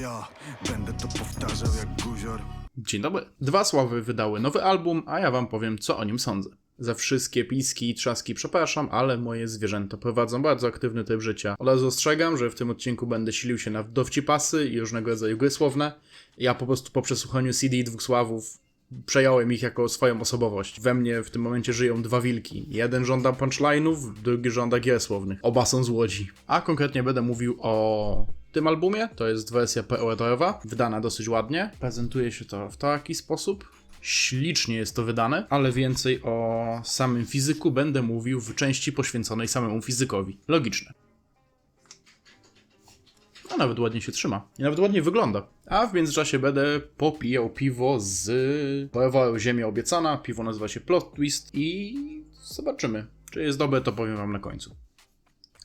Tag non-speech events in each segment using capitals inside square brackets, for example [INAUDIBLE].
Ja będę to powtarzał jak guzior. Dzień dobry. Dwa Sławy wydały nowy album, a ja wam powiem, co o nim sądzę. Za wszystkie piski i trzaski przepraszam, ale moje zwierzęta prowadzą bardzo aktywny tryb życia. Od razu ostrzegam, że w tym odcinku będę silił się na dowcipasy i różnego rodzaju gry słowne. Ja po prostu po przesłuchaniu CD dwóch Sławów przejąłem ich jako swoją osobowość. We mnie w tym momencie żyją dwa wilki. Jeden żąda punchline'ów, drugi żąda gier słownych. Oba są z Łodzi. A konkretnie będę mówił o tym albumie. To jest wersja POETorowa, wydana dosyć ładnie. Prezentuje się to w taki sposób. Ślicznie jest to wydane, ale więcej o samym fizyku będę mówił w części poświęconej samemu fizykowi. Logiczne. A nawet ładnie się trzyma. I nawet ładnie wygląda. A w międzyczasie będę popijał piwo z Poewa Ziemia Obiecana. Piwo nazywa się Plot Twist i zobaczymy. Czy jest dobre, to powiem wam na końcu.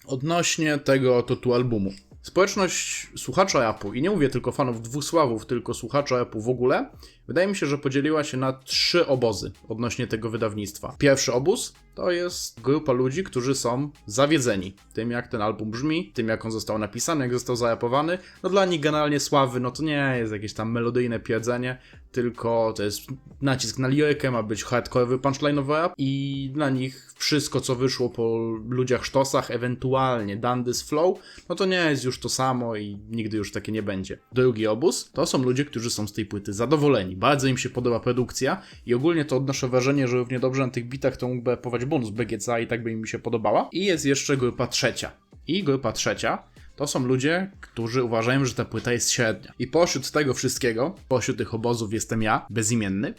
Odnośnie tego oto tu albumu. Społeczność słuchacza rapu, i nie mówię tylko fanów dwóch sławów, tylko słuchacza rapu w ogóle, wydaje mi się, że podzieliła się na trzy obozy odnośnie tego wydawnictwa. Pierwszy obóz to jest grupa ludzi, którzy są zawiedzeni tym, jak ten album brzmi, tym, jak on został napisany, jak został zarapowany. No dla nich generalnie sławy, no to nie jest jakieś tam melodyjne pierdzenie, tylko to jest nacisk na lirykę, ma być hardcore'owy punchline'owy rap i dla nich wszystko, co wyszło po ludziach sztosach, ewentualnie Dandys Flow, no to nie jest już to samo i nigdy już takie nie będzie. Drugi obóz to są ludzie, którzy są z tej płyty zadowoleni. Bardzo im się podoba produkcja i ogólnie to odnoszę wrażenie, że równie dobrze na tych bitach to mógłby pować bonus BGC i tak by im się podobała. I jest jeszcze grupa trzecia. I grupa trzecia to są ludzie, którzy uważają, że ta płyta jest średnia. I pośród tego wszystkiego, pośród tych obozów jestem ja, bezimienny,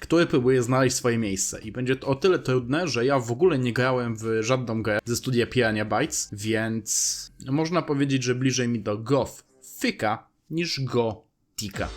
który próbuje znaleźć swoje miejsce. I będzie to o tyle trudne, że ja w ogóle nie grałem w żadną grę ze studia Piranha Bytes, więc można powiedzieć, że bliżej mi do goth fika niż gotika.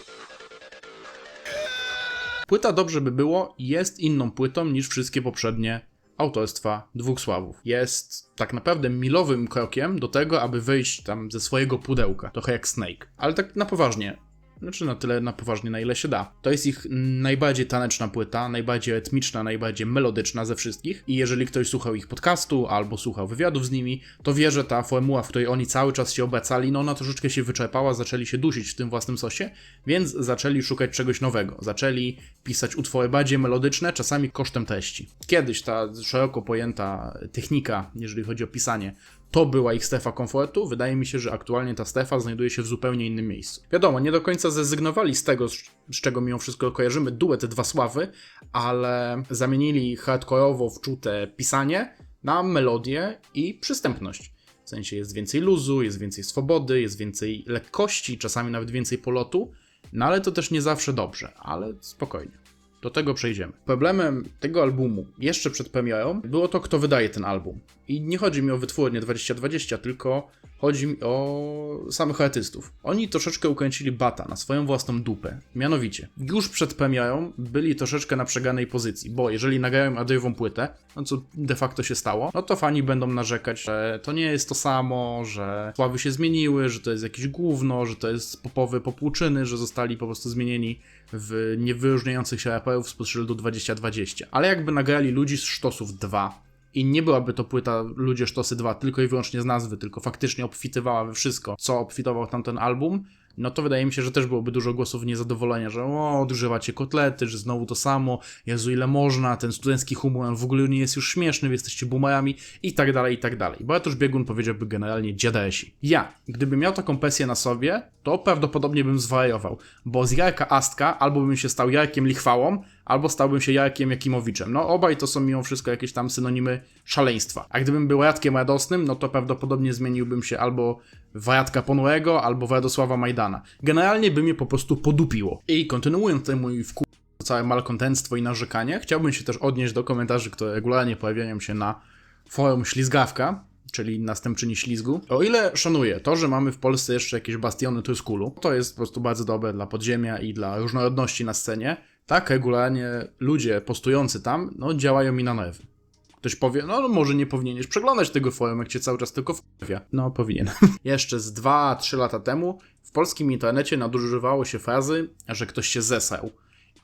Płyta dobrze by było jest inną płytą niż wszystkie poprzednie autorstwa dwóch sławów. Jest tak naprawdę milowym krokiem do tego, aby wyjść tam ze swojego pudełka, trochę jak Snake. Ale tak na poważnie, znaczy na tyle na poważnie, na ile się da. To jest ich najbardziej taneczna płyta, najbardziej rytmiczna, najbardziej melodyczna ze wszystkich. I jeżeli ktoś słuchał ich podcastu albo słuchał wywiadów z nimi, to wie, że ta formuła, w której oni cały czas się obecali, no ona troszeczkę się wyczerpała, zaczęli się dusić w tym własnym sosie, więc zaczęli szukać czegoś nowego. Zaczęli pisać utwory bardziej melodyczne, czasami kosztem treści. Kiedyś ta szeroko pojęta technika, jeżeli chodzi o pisanie, to była ich strefa komfortu. Wydaje mi się, że aktualnie ta strefa znajduje się w zupełnie innym miejscu. Wiadomo, nie do końca zrezygnowali z tego, z czego mimo wszystko kojarzymy duet Dwa Sławy, ale zamienili hardkorowo wczute pisanie na melodię i przystępność. W sensie jest więcej luzu, jest więcej swobody, jest więcej lekkości, czasami nawet więcej polotu, no ale to też nie zawsze dobrze, ale spokojnie. Do tego przejdziemy. Problemem tego albumu, jeszcze przed premierą, było to, kto wydaje ten album. I nie chodzi mi o wytwórnię 2020, tylko chodzi mi o samych artystów. Oni troszeczkę ukręcili bata na swoją własną dupę. Mianowicie, już przed premierą byli troszeczkę na przeganej pozycji, bo jeżeli nagrają adrywą płytę, no co de facto się stało, no to fani będą narzekać, że to nie jest to samo, że sławy się zmieniły, że to jest jakieś gówno, że to jest popowy popłuczyny, że zostali po prostu zmienieni w niewyróżniających się raperów z szyldu 2020. Ale jakby nagrali ludzi z Sztosów 2 i nie byłaby to płyta Ludzie Sztosy 2 tylko i wyłącznie z nazwy, tylko faktycznie obfitywała we wszystko, co obfitował tamten album, no to wydaje mi się, że też byłoby dużo głosów niezadowolenia, że o, odgrzewacie kotlety, że znowu to samo, Jezu, ile można, ten studencki humor w ogóle nie jest już śmieszny, wy jesteście boomerami i tak dalej, i tak dalej. Bartosz Biegun powiedziałby generalnie dziadesi. Ja, gdybym miał taką presję na sobie, to prawdopodobnie bym zwariował, bo z Jarka Astka albo bym się stał Jarkiem Lichwałą, albo stałbym się Jarkiem Jakimowiczem. No obaj to są mimo wszystko jakieś tam synonimy szaleństwa. A gdybym był Radkiem Radosnym, no to prawdopodobnie zmieniłbym się albo w Radka Ponuego, albo w Radosława Majdana. Generalnie by mnie po prostu podupiło. I kontynuując ten mój wku całe malkontentstwo i narzekanie, chciałbym się też odnieść do komentarzy, które regularnie pojawiają się na forum Ślizgawka, czyli następczyni ślizgu. O ile szanuję to, że mamy w Polsce jeszcze jakieś bastiony Truskulu, to jest po prostu bardzo dobre dla podziemia i dla różnorodności na scenie, tak regularnie ludzie postujący tam, no działają mi na nerwy. Ktoś powie, no może nie powinieneś przeglądać tego forum, jak cię cały czas tylko wprawia. No powinien. [LAUGHS] Jeszcze z 2-3 lata temu w polskim internecie nadużywało się frazy, że ktoś się zesrał.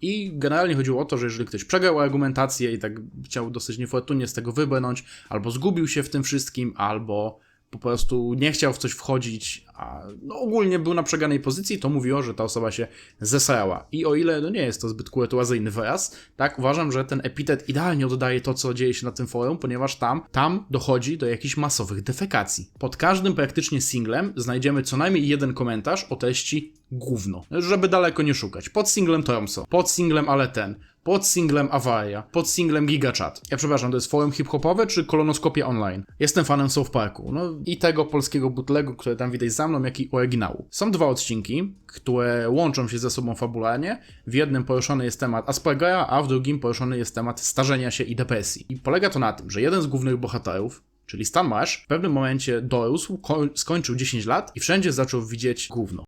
I generalnie chodziło o to, że jeżeli ktoś przegrał argumentację i tak chciał dosyć niefortunnie z tego wybrnąć, albo zgubił się w tym wszystkim, albo po prostu nie chciał w coś wchodzić, a no ogólnie był na przegranej pozycji, to mówiło, że ta osoba się zesrała. I o ile no nie jest to zbyt kurtuazyjny wyraz, tak uważam, że ten epitet idealnie oddaje to, co dzieje się na tym forum, ponieważ tam, tam dochodzi do jakichś masowych defekacji. Pod każdym praktycznie singlem znajdziemy co najmniej jeden komentarz o treści gówno, żeby daleko nie szukać. Pod singlem Tromso, pod singlem Ale ten, pod singlem Awaria, pod singlem GigaChat. Ja przepraszam, to jest forum hip-hopowe czy kolonoskopia online? Jestem fanem South Parku, no i tego polskiego bootlegu, które tam widać za mną, jak i oryginału. Są dwa odcinki, które łączą się ze sobą fabularnie. W jednym poruszony jest temat Aspergera, a w drugim poruszony jest temat starzenia się i depresji. I polega to na tym, że jeden z głównych bohaterów, czyli Stan Marsh, w pewnym momencie dorósł, ko- skończył 10 lat i wszędzie zaczął widzieć gówno.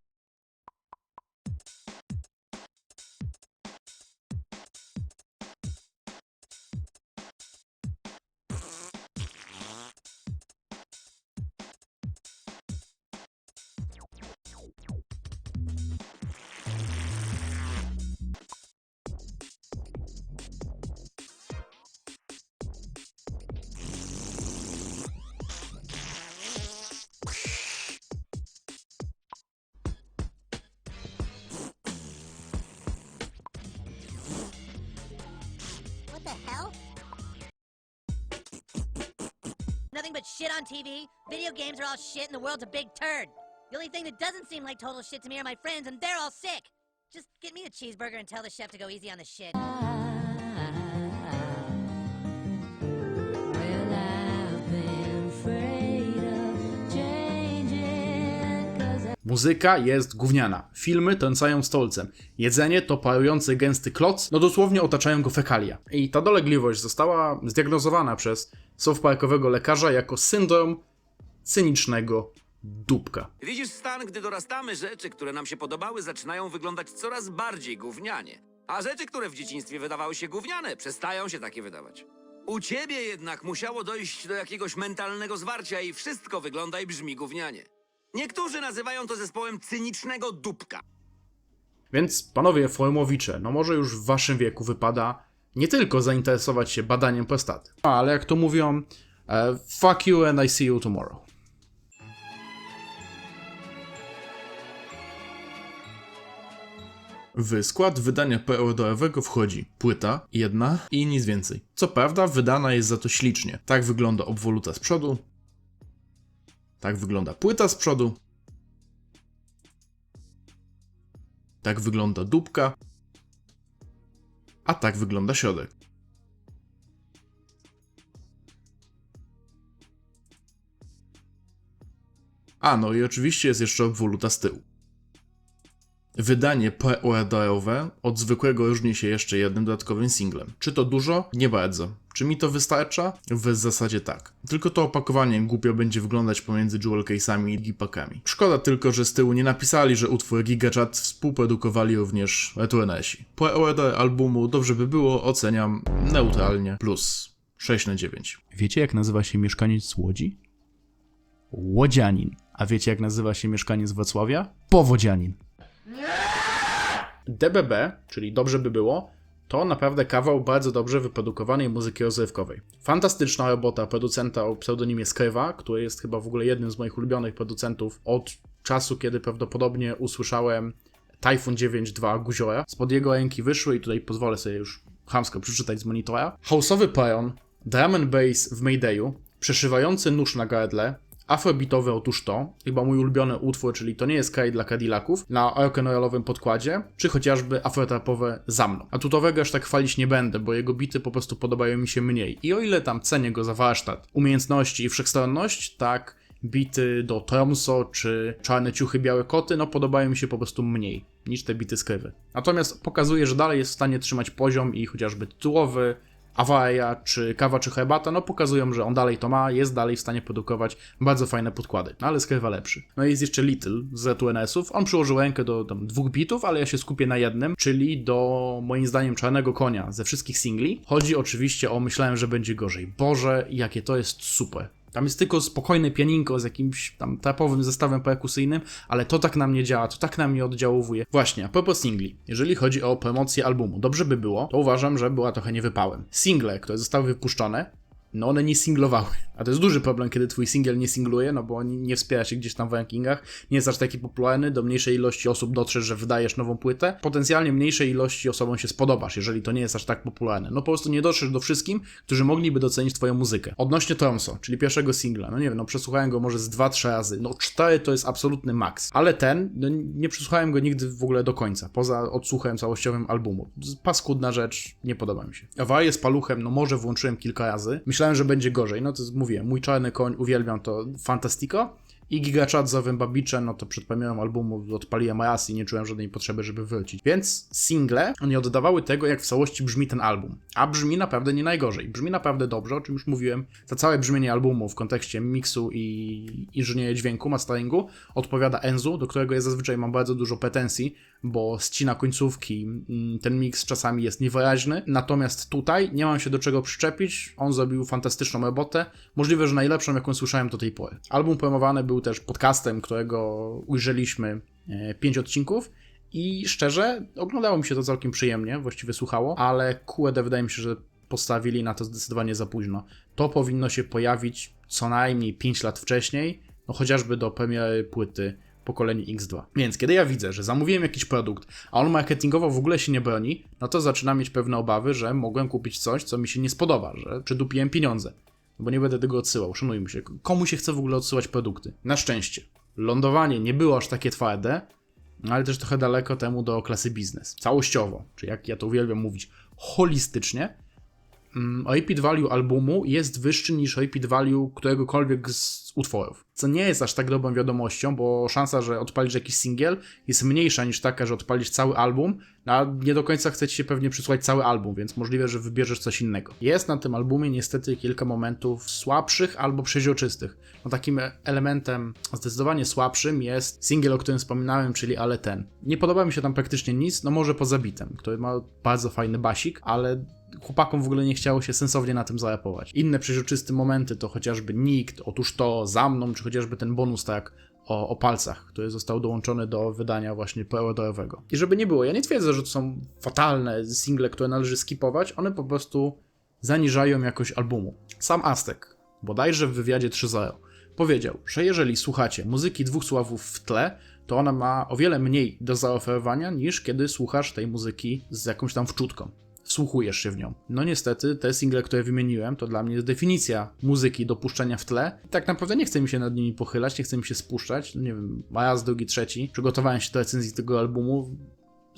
The hell? Nothing but shit on TV. Video games are all shit and the world's a big turd. The only thing that doesn't seem like total shit to me are my friends and they're all sick. Just get me a cheeseburger and tell the chef to go easy on the shit. Muzyka jest gówniana. Filmy trącają stolcem. Jedzenie to parujący gęsty kloc, no dosłownie otaczają go fekalia. I ta dolegliwość została zdiagnozowana przez South Parkowego lekarza jako syndrom cynicznego dupka. Widzisz, Stan, gdy dorastamy, rzeczy, które nam się podobały, zaczynają wyglądać coraz bardziej gównianie. A rzeczy, które w dzieciństwie wydawały się gówniane, przestają się takie wydawać. U ciebie jednak musiało dojść do jakiegoś mentalnego zwarcia i wszystko wygląda i brzmi gównianie. Niektórzy nazywają to zespołem cynicznego dupka. Więc panowie forumowicze, no może już w waszym wieku wypada nie tylko zainteresować się badaniem prostaty, ale jak to mówią, e, fuck you and I see you tomorrow. W skład wydania PRD-owego wchodzi płyta, jedna i nic więcej. Co prawda, wydana jest za to ślicznie. Tak wygląda obwoluta z przodu, tak wygląda płyta z przodu, tak wygląda dupka, a tak wygląda środek. A, no i oczywiście jest jeszcze obwoluta z tyłu. Wydanie PORD-owe od zwykłego różni się jeszcze jednym dodatkowym singlem. Czy to dużo? Nie bardzo. Czy mi to wystarcza? W zasadzie tak. Tylko to opakowanie głupio będzie wyglądać pomiędzy jewel case'ami i gipakami. Szkoda tylko, że z tyłu nie napisali, że utwór GigaChat współprodukowali również Retronesi. PORD albumu dobrze by było, oceniam neutralnie, plus 6 na 9. Wiecie jak nazywa się mieszkaniec z Łodzi? Łodzianin. A wiecie jak nazywa się mieszkaniec Wrocławia? Powodzianin. DBB, czyli Dobrze by było, to naprawdę kawał bardzo dobrze wyprodukowanej muzyki rozrywkowej. Fantastyczna robota producenta o pseudonimie Skrywa, który jest chyba w ogóle jednym z moich ulubionych producentów od czasu, kiedy prawdopodobnie usłyszałem Typhoon 9.2 Guziora. Spod jego ręki wyszły i tutaj pozwolę sobie już chamsko przeczytać z monitora. House'owy peon, drum and bass w Maydayu, przeszywający nóż na gardle, afrobitowy otóż to, chyba mój ulubiony utwór, czyli to nie jest kraj dla Cadillaców, na rock'n'rollowym podkładzie, czy chociażby afrotrapowe za mną. A tutowego aż tak chwalić nie będę, bo jego bity po prostu podobają mi się mniej. I o ile tam cenię go za warsztat, umiejętności i wszechstronność, tak bity do Tromso czy Czarne Ciuchy, Białe Koty, no podobają mi się po prostu mniej niż te bity z Krywy. Natomiast pokazuje, że dalej jest w stanie trzymać poziom i chociażby tytułowy, awaria, czy kawa, czy herbata, no pokazują, że on dalej to ma, jest dalej w stanie produkować bardzo fajne podkłady, no ale skrywa lepszy. No i jest jeszcze Little z RTNS-ów, on przyłożył rękę do tam, dwóch bitów, ale ja się skupię na jednym, czyli do moim zdaniem Czarnego Konia ze wszystkich singli. Chodzi oczywiście o myślałem, że będzie gorzej. Boże, jakie to jest super. Tam jest tylko spokojne pianinko z jakimś tam trapowym zestawem perkusyjnym, ale to tak na mnie działa, to tak na mnie oddziałuje. Właśnie, a propos singli. Jeżeli chodzi o promocję albumu, dobrze by było, to uważam, że była trochę niewypałem. Single, które zostały wypuszczone, no one nie singlowały. A to jest duży problem, kiedy twój singiel nie singluje, no bo nie wspiera się gdzieś tam w rankingach, nie jest aż taki popularny, do mniejszej ilości osób dotrzesz, że wydajesz nową płytę, potencjalnie mniejszej ilości osobom się spodobasz, jeżeli to nie jest aż tak popularne. No po prostu nie dotrzesz do wszystkim, którzy mogliby docenić twoją muzykę. Odnośnie Tromso, czyli pierwszego singla, no nie wiem, no przesłuchałem go może z 2-3 razy, no 4 to jest absolutny maks. Ale ten, no nie przesłuchałem go nigdy w ogóle do końca, poza odsłuchem całościowym albumu. Paskudna rzecz, nie podoba mi się. Awarię z paluchem, no może włączyłem kilka razy. Myślałem, że będzie gorzej, no to jest- mój czarny koń, uwielbiam to, fantastico. I Gigachat za Wębabicze, no to przed premierą albumu odpaliłem raz i nie czułem żadnej potrzeby, żeby wrócić. Więc single nie oddawały tego, jak w całości brzmi ten album. A brzmi naprawdę nie najgorzej. Brzmi naprawdę dobrze, o czym już mówiłem. Za całe brzmienie albumu w kontekście miksu i inżynierii dźwięku, masteringu odpowiada Enzu, do którego ja zazwyczaj mam bardzo dużo pretensji, bo ścina końcówki, mm, ten miks czasami jest niewyraźny. Natomiast tutaj nie mam się do czego przyczepić. On zrobił fantastyczną robotę, możliwe, że najlepszą, jaką słyszałem do tej pory. Album promowany był też podcastem, którego ujrzeliśmy 5 odcinków. I szczerze, oglądało mi się to całkiem przyjemnie, właściwie słuchało, ale QED wydaje mi się, że postawili na to zdecydowanie za późno. To powinno się pojawić co najmniej 5 lat wcześniej, no chociażby do premiery płyty pokolenie X2. Więc kiedy ja widzę, że zamówiłem jakiś produkt, a on marketingowo w ogóle się nie broni, no to zaczynam mieć pewne obawy, że mogłem kupić coś, co mi się nie spodoba, że przydupiłem pieniądze. Bo nie będę tego odsyłał, szanujmy się. Komu się chce w ogóle odsyłać produkty? Na szczęście. Lądowanie nie było aż takie twarde, no ale też trochę daleko temu do klasy biznes. Całościowo, czy jak ja to uwielbiam mówić, holistycznie, mm, repeat value albumu jest wyższy niż repeat value któregokolwiek z utworów. Co nie jest aż tak dobrą wiadomością, bo szansa, że odpalisz jakiś singiel jest mniejsza niż taka, że odpalisz cały album, a nie do końca chce ci się pewnie przysłać cały album, więc możliwe, że wybierzesz coś innego. Jest na tym albumie niestety kilka momentów słabszych albo przeźroczystych. No takim elementem zdecydowanie słabszym jest singiel, o którym wspominałem, czyli Ale Ten. Nie podoba mi się tam praktycznie nic, no może poza bitem, który ma bardzo fajny basik, ale chłopakom w ogóle nie chciało się sensownie na tym zarapować. Inne przeźroczyste momenty to chociażby Nikt, Otóż to, Za mną, czy chociażby ten bonus tak o, o palcach, który został dołączony do wydania właśnie preorderowego. I żeby nie było, ja nie twierdzę, że to są fatalne single, które należy skipować, one po prostu zaniżają jakość albumu. Sam Aztek, bodajże w wywiadzie 3.0, powiedział, że jeżeli słuchacie muzyki dwóch sławów w tle, to ona ma o wiele mniej do zaoferowania niż kiedy słuchasz tej muzyki z jakąś tam wczutką wsłuchujesz się w nią. No niestety, te single, które wymieniłem, to dla mnie jest definicja muzyki do puszczenia w tle. Tak naprawdę nie chcę mi się nad nimi pochylać, nie chcę mi się spuszczać. No nie wiem, raz, drugi, trzeci. Przygotowałem się do recenzji tego albumu.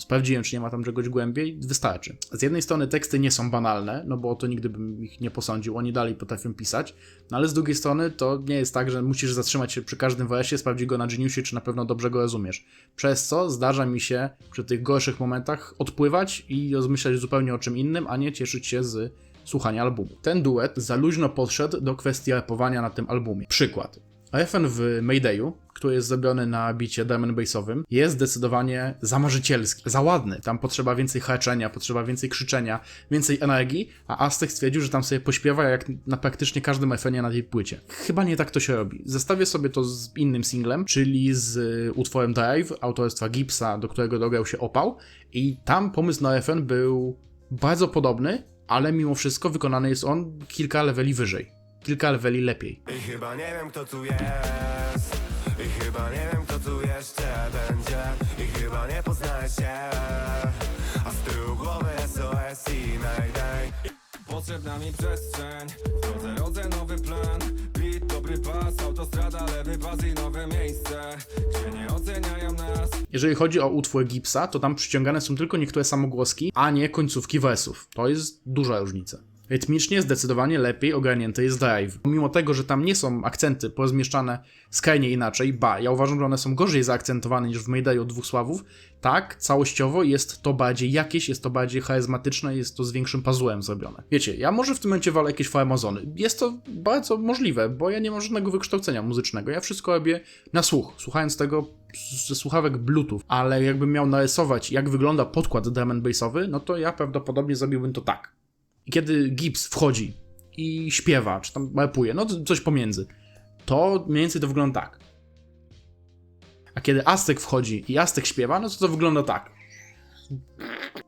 Sprawdziłem, czy nie ma tam czegoś głębiej, wystarczy. Z jednej strony teksty nie są banalne, no bo to nigdy bym ich nie posądził, oni dalej potrafią pisać, no ale z drugiej strony to nie jest tak, że musisz zatrzymać się przy każdym wersje, sprawdzić go na Geniusie, czy na pewno dobrze go rozumiesz. Przez co zdarza mi się przy tych gorszych momentach odpływać i rozmyślać zupełnie o czym innym, a nie cieszyć się z słuchania albumu. Ten duet za luźno podszedł do kwestii rapowania na tym albumie. Przykład. Refren w Maydayu, który jest zrobiony na bicie drum and bassowym, jest zdecydowanie za marzycielski, za ładny. Tam potrzeba więcej haczenia, potrzeba więcej krzyczenia, więcej energii, a Aztek stwierdził, że tam sobie pośpiewa jak na praktycznie każdym refrenie na tej płycie. Chyba nie tak to się robi. Zestawię sobie to z innym singlem, czyli z y, utworem Drive autorstwa Gipsa, do którego dograł się Opał i tam pomysł na refren był bardzo podobny, ale mimo wszystko wykonany jest on kilka leveli wyżej. Kilka leveli lepiej. I chyba nie wiem kto tu jest. I chyba nie wiem kto tu jeszcze będzie. I chyba nie poznaję się. A z tyłu głowy SOS i Mayday. Potrzebna mi przestrzeń. Rodzę, rodzę nowy plan. Beat, dobry pas, autostrada, lewy i nowe miejsce. Gdzie nie oceniają nas. Jeżeli chodzi o utwór Gipsa, to tam przyciągane są tylko niektóre samogłoski, a nie końcówki wersów. To jest duża różnica. Rytmicznie zdecydowanie lepiej ogarnięty jest drive. Mimo tego, że tam nie są akcenty porozmieszczane skrajnie inaczej, ba, ja uważam, że one są gorzej zaakcentowane niż w Maydayu dwóch sławów, tak, całościowo jest to bardziej jakieś, jest to bardziej charyzmatyczne, jest to z większym puzzłem zrobione. Wiecie, ja może w tym momencie walę jakieś farmazony. Jest to bardzo możliwe, bo ja nie mam żadnego wykształcenia muzycznego. Ja wszystko robię na słuch, słuchając tego ze słuchawek Bluetooth, ale jakbym miał narysować, jak wygląda podkład drum bassowy, no to ja prawdopodobnie zrobiłbym to tak. I kiedy Gibbs wchodzi i śpiewa, czy tam rapuje, no coś pomiędzy, to mniej więcej to wygląda tak. A kiedy Aztek wchodzi i Aztek śpiewa, no to to wygląda tak.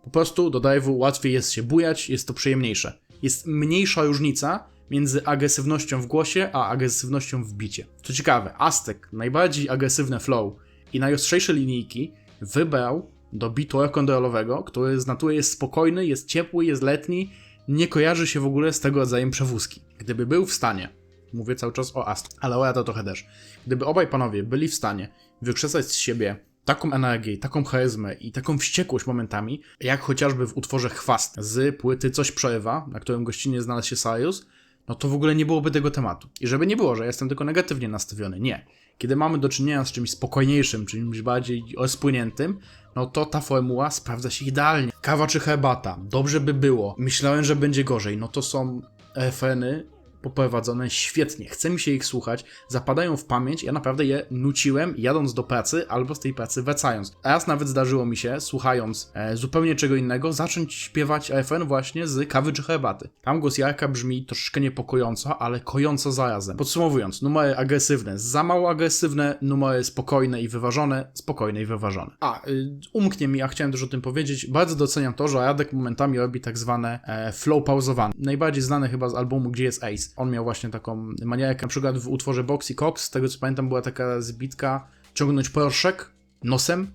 Po prostu do dive'u łatwiej jest się bujać, jest to przyjemniejsze. Jest mniejsza różnica między agresywnością w głosie a agresywnością w bicie. Co ciekawe, Aztek, najbardziej agresywne flow i najostrzejsze linijki wybrał do bitu rock'n'rollowego, który z natury jest spokojny, jest ciepły, jest letni, nie kojarzy się w ogóle z tego rodzajem przewózki. Gdyby był w stanie, mówię cały czas o Ast, ale o to trochę też, gdyby obaj panowie byli w stanie wykrzesać z siebie taką energię, taką charyzmę i taką wściekłość momentami, jak chociażby w utworze Chwast z płyty Coś Przerywa, na którym gościnnie znalazł się Sarius, no to w ogóle nie byłoby tego tematu. I żeby nie było, że jestem tylko negatywnie nastawiony, nie. Kiedy mamy do czynienia z czymś spokojniejszym, czymś bardziej rozpłyniętym, no to ta formuła sprawdza się idealnie. Kawa czy herbata, dobrze by było. Myślałem, że będzie gorzej. No to są refreny poprowadzone świetnie. Chce mi się ich słuchać, zapadają w pamięć. Ja naprawdę je nuciłem jadąc do pracy albo z tej pracy wracając. Raz nawet zdarzyło mi się, słuchając e, zupełnie czego innego, zacząć śpiewać refren właśnie z kawy czy herbaty. Tam głos Jarka brzmi troszeczkę niepokojąco, ale kojąco zarazem. Podsumowując, numery agresywne, za mało agresywne, numery spokojne i wyważone, spokojne i wyważone. A, y, umknie mi, a chciałem też o tym powiedzieć, bardzo doceniam to, że Radek momentami robi tak zwane e, flow pauzowane. Najbardziej znany chyba z albumu Gdzie jest Ace. On miał właśnie taką manierkę, na przykład w utworze Boxy Cox, z tego co pamiętam była taka zbitka ciągnąć proszek nosem.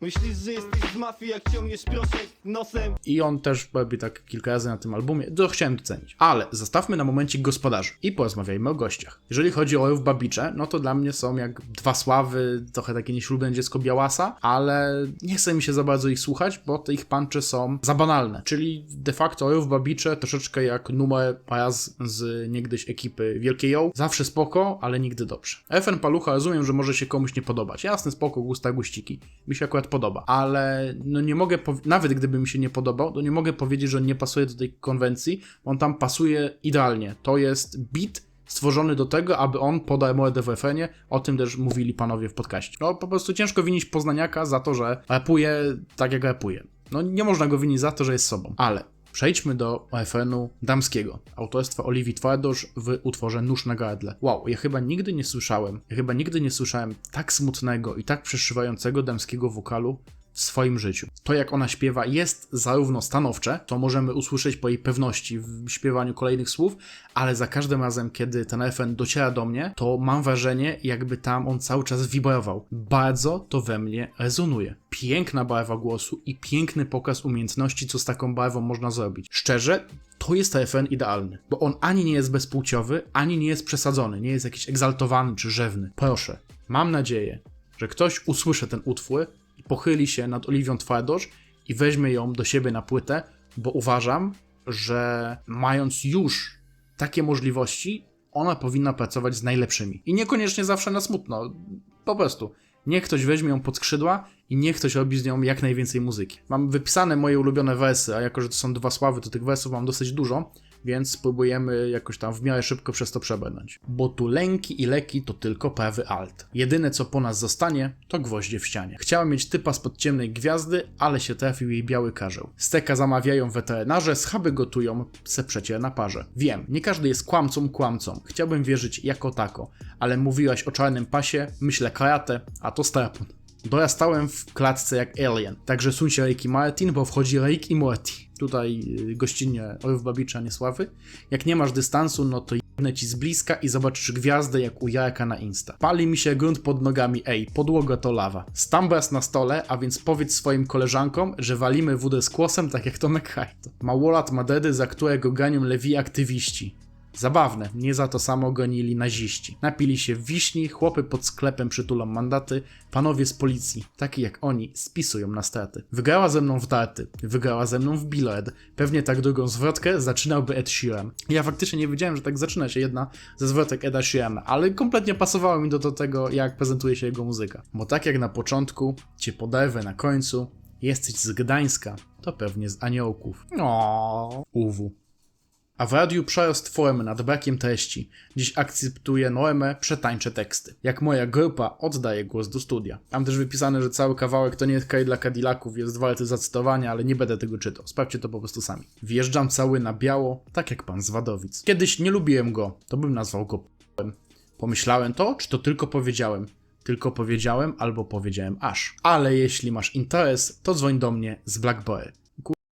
Myślisz, że jesteś z mafii, jak ciągniesz proszek nosem? i on też robi tak kilka razy na tym albumie, to chciałem docenić. Ale zostawmy na momencik gospodarzy i porozmawiajmy o gościach. Jeżeli chodzi o Rów Babicze, no to dla mnie są jak dwa sławy, trochę takie nieślubne dziecko Białasa, ale nie chce mi się za bardzo ich słuchać, bo te ich puncze są za banalne. Czyli de facto Rów Babicze troszeczkę jak numer raz z niegdyś ekipy Wielkiej Ją. Zawsze spoko, ale nigdy dobrze. FN Palucha rozumiem, że może się komuś nie podobać. Jasne, spoko, gusta guściki. Mi się akurat podoba, ale no nie mogę, nawet gdyby mi się nie podobał, to nie mogę powiedzieć, że on nie pasuje do tej konwencji, on tam pasuje idealnie. To jest beat stworzony do tego, aby on podał mordę w refrenie, o tym też mówili panowie w podcaście. No po prostu ciężko winić Poznaniaka za to, że rapuje tak jak rapuje. No nie można go winić za to, że jest sobą, ale Przejdźmy do refrenu damskiego, autorstwa Oliwii Twardosz w utworze Nóż na gardle. Wow, ja chyba nigdy nie słyszałem, ja chyba nigdy nie słyszałem tak smutnego i tak przeszywającego damskiego wokalu w swoim życiu. To, jak ona śpiewa, jest zarówno stanowcze, to możemy usłyszeć po jej pewności w śpiewaniu kolejnych słów, ale za każdym razem, kiedy ten refren dociera do mnie, to mam wrażenie, jakby tam on cały czas wibrował. Bardzo to we mnie rezonuje. Piękna barwa głosu i piękny pokaz umiejętności, co z taką barwą można zrobić. Szczerze, to jest refren idealny, bo on ani nie jest bezpłciowy, ani nie jest przesadzony, nie jest jakiś egzaltowany czy rzewny. Proszę, mam nadzieję, że ktoś usłyszy ten utwór pochyli się nad Oliwią Twardosz i weźmie ją do siebie na płytę, bo uważam, że mając już takie możliwości, ona powinna pracować z najlepszymi. I niekoniecznie zawsze na smutno. Po prostu. Niech ktoś weźmie ją pod skrzydła i niech ktoś robi z nią jak najwięcej muzyki. Mam wypisane moje ulubione wersy, a jako, że to są dwa sławy, to tych wersów mam dosyć dużo, więc spróbujemy jakoś tam w miarę szybko przez to przebrnąć. Bo tu lęki i leki to tylko prawy alt. Jedyne co po nas zostanie, to gwoździe w ścianie. Chciałem mieć typa spod ciemnej gwiazdy, ale się trafił jej biały karzeł. Steka zamawiają weterynarze, schaby gotują, se przecie na parze. Wiem, nie każdy jest kłamcą kłamcą. Chciałbym wierzyć jako tako, ale mówiłaś o czarnym pasie, myślę karate, a to strapon. Dorastałem w klatce jak alien, także suń się Rick i Martin, bo wchodzi Rick i Morty. Tutaj y, gościnnie Orów Babicza Niesławy. Jak nie masz dystansu, no to jednę ci z bliska i zobaczysz gwiazdę jak u Jarka na Insta. Pali mi się grunt pod nogami, ej, podłoga to lawa. Stambras na stole, a więc powiedz swoim koleżankom, że walimy wódę z kłosem tak jak Tomek Hajto. Małolat Madedy, za którego ganią lewi aktywiści. Zabawne, nie za to samo gonili naziści. Napili się wiśni, chłopy pod sklepem przytulą mandaty, panowie z policji, taki jak oni, spisują na straty. Wygrała ze mną w darty, wygrała ze mną w billard, pewnie tak drugą zwrotkę zaczynałby Ed Sheeran. Ja faktycznie nie wiedziałem, że tak zaczyna się jedna ze zwrotek Eda Sheerana, ale kompletnie pasowało mi do, tego, jak prezentuje się jego muzyka. Bo tak jak na początku, cię poderwę na końcu, jesteś z Gdańska, to pewnie z aniołków. O, uwu. A w radiu przerost formy nad brakiem treści. Dziś akceptuję normę, przetańczę teksty. Jak moja grupa oddaje głos do studia. Mam też wypisane, że cały kawałek to nie jest kraj dla Cadillaków, jest warty zacytowania, ale nie będę tego czytał. Sprawdźcie to po prostu sami. Wjeżdżam cały na biało, tak jak pan z Wadowic. Kiedyś nie lubiłem go, to bym nazwał go p***em. Pomyślałem to, czy to tylko powiedziałem? Tylko powiedziałem albo powiedziałem aż. Ale jeśli masz interes, to dzwoń do mnie z Blackboy.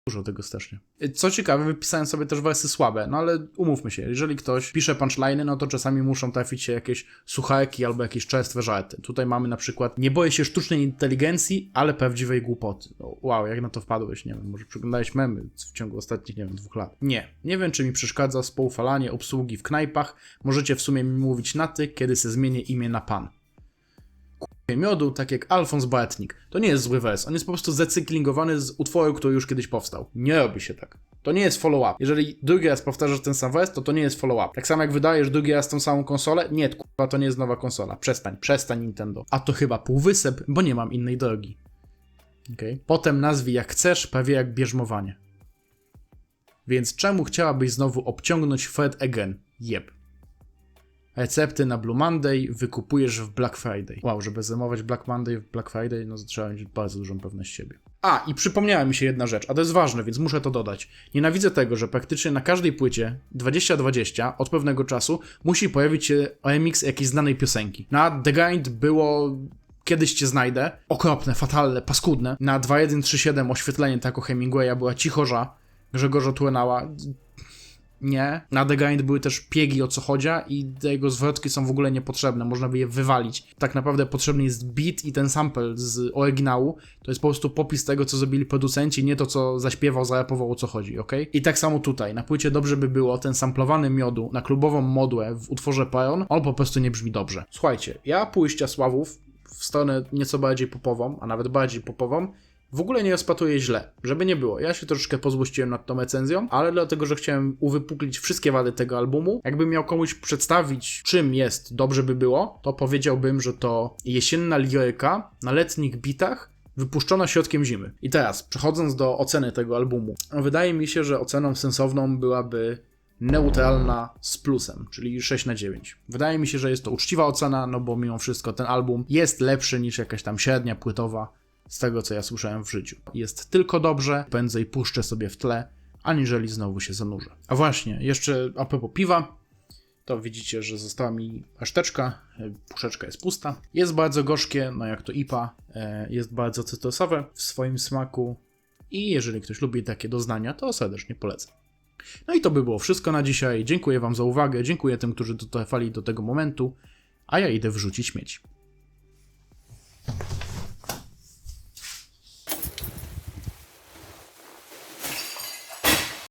Dużo tego strasznie. Co ciekawe, wypisałem sobie też wersy słabe, no ale umówmy się, jeżeli ktoś pisze punchliny, no to czasami muszą trafić się jakieś sucharki albo jakieś czerstwe żarty. Tutaj mamy na przykład nie boję się sztucznej inteligencji, ale prawdziwej głupoty. No, wow, jak na to wpadłeś, nie wiem, może przeglądałeś memy w ciągu ostatnich, nie wiem, dwóch lat. Nie, nie wiem, czy mi przeszkadza spoufalanie obsługi w knajpach. Możecie w sumie mi mówić na ty, kiedy se zmienię imię na pan miodu, tak jak Alfons Bartnik. To nie jest zły wers, on jest po prostu zacyklingowany z utworu, który już kiedyś powstał. Nie robi się tak. To nie jest follow-up. Jeżeli drugi raz powtarzasz ten sam wers, to to nie jest follow-up. Tak samo jak wydajesz drugi raz tą samą konsolę, nie, kurwa, to nie jest nowa konsola. Przestań, przestań Nintendo. A to chyba półwysep, bo nie mam innej drogi. Okay. Potem nazwij jak chcesz, prawie jak bierzmowanie. Więc czemu chciałabyś znowu obciągnąć Fred again? Jeb. Recepty na Blue Monday wykupujesz w Black Friday. Wow, żeby zajmować Black Monday w Black Friday, no trzeba mieć bardzo dużą pewność siebie. A, i przypomniała mi się jedna rzecz, a to jest ważne, więc muszę to dodać. Nienawidzę tego, że praktycznie na każdej płycie 2020 od pewnego czasu musi pojawić się remix jakiejś znanej piosenki. Na The Grind było Kiedyś cię znajdę. Okropne, fatalne, paskudne. Na 2137 oświetlenie tako Hemingwaya była cichorza Grzegorza Tłenała. Nie. Na The Grind były też piegi o co chodzi i jego zwrotki są w ogóle niepotrzebne, można by je wywalić. Tak naprawdę potrzebny jest beat i ten sample z oryginału. To jest po prostu popis tego, co zrobili producenci, nie to, co zaśpiewał, zarapował o co chodzi, ok? I tak samo tutaj. Na płycie dobrze by było ten samplowany miodu na klubową modłę w utworze Peon, on po prostu nie brzmi dobrze. Słuchajcie, ja pójścia Sławów w stronę nieco bardziej popową, a nawet bardziej popową, w ogóle nie rozpatruję źle, żeby nie było. Ja się troszeczkę pozłościłem nad tą recenzją, ale dlatego, że chciałem uwypuklić wszystkie wady tego albumu. Jakbym miał komuś przedstawić, czym jest dobrze by było, to powiedziałbym, że to jesienna liryka na letnich bitach, wypuszczona środkiem zimy. I teraz, przechodząc do oceny tego albumu, wydaje mi się, że oceną sensowną byłaby neutralna z plusem, czyli 6 na 9. Wydaje mi się, że jest to uczciwa ocena, no bo mimo wszystko ten album jest lepszy niż jakaś tam średnia płytowa z tego, co ja słyszałem w życiu. Jest tylko dobrze, prędzej puszczę sobie w tle, aniżeli znowu się zanurzę. A właśnie, jeszcze a propos piwa, to widzicie, że została mi paszteczka, puszeczka jest pusta. Jest bardzo gorzkie, no jak to IPA, e, jest bardzo cytrusowe w swoim smaku i jeżeli ktoś lubi takie doznania, to serdecznie polecam. No i to by było wszystko na dzisiaj. Dziękuję Wam za uwagę, dziękuję tym, którzy dotrwali do tego momentu, a ja idę wrzucić śmieci.